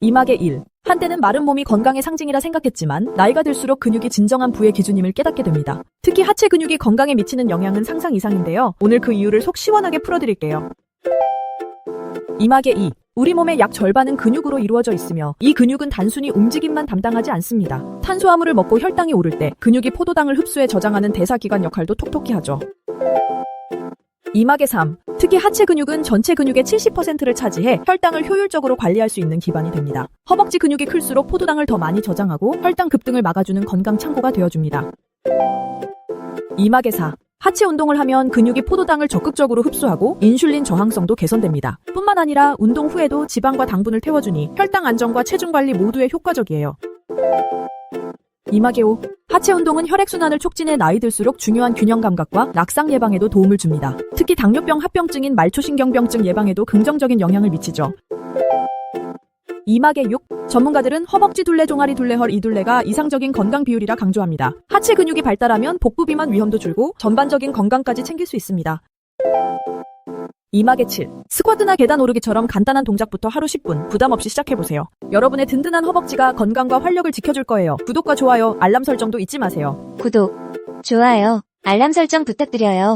이막의 1. 한때는 마른 몸이 건강의 상징이라 생각했지만 나이가 들수록 근육이 진정한 부의 기준임을 깨닫게 됩니다. 특히 하체 근육이 건강에 미치는 영향은 상상 이상인데요. 오늘 그 이유를 속 시원하게 풀어드릴게요. 이막의 2. 우리 몸의 약 절반은 근육으로 이루어져 있으며 이 근육은 단순히 움직임만 담당하지 않습니다. 탄수화물을 먹고 혈당이 오를 때 근육이 포도당을 흡수해 저장하는 대사기관 역할도 톡톡히 하죠. 이막의 3. 특히 하체 근육은 전체 근육의 70%를 차지해 혈당을 효율적으로 관리할 수 있는 기반이 됩니다. 허벅지 근육이 클수록 포도당을 더 많이 저장하고 혈당 급등을 막아주는 건강 창고가 되어줍니다. 이막의 4. 하체 운동을 하면 근육이 포도당을 적극적으로 흡수하고 인슐린 저항성도 개선됩니다. 뿐만 아니라 운동 후에도 지방과 당분을 태워주니 혈당 안정과 체중 관리 모두에 효과적이에요. 5. 하체 운동은 혈액순환을 촉진해 나이 들수록 중요한 균형 감각과 낙상 예방에도 도움을 줍니다. 특히 당뇨병 합병증인 말초신경병증 예방에도 긍정적인 영향을 미치죠. 이막의 6. 전문가들은 허벅지 둘레, 종아리 둘레, 헐 이둘레가 이상적인 건강 비율이라 강조합니다. 하체 근육이 발달하면 복부 비만 위험도 줄고 전반적인 건강까지 챙길 수 있습니다. 이막의 7. 스쿼트나 계단 오르기처럼 간단한 동작부터 하루 10분 부담 없이 시작해보세요. 여러분의 든든한 허벅지가 건강과 활력을 지켜줄 거예요. 구독과 좋아요, 알람 설정도 잊지 마세요. 구독, 좋아요, 알람 설정 부탁드려요.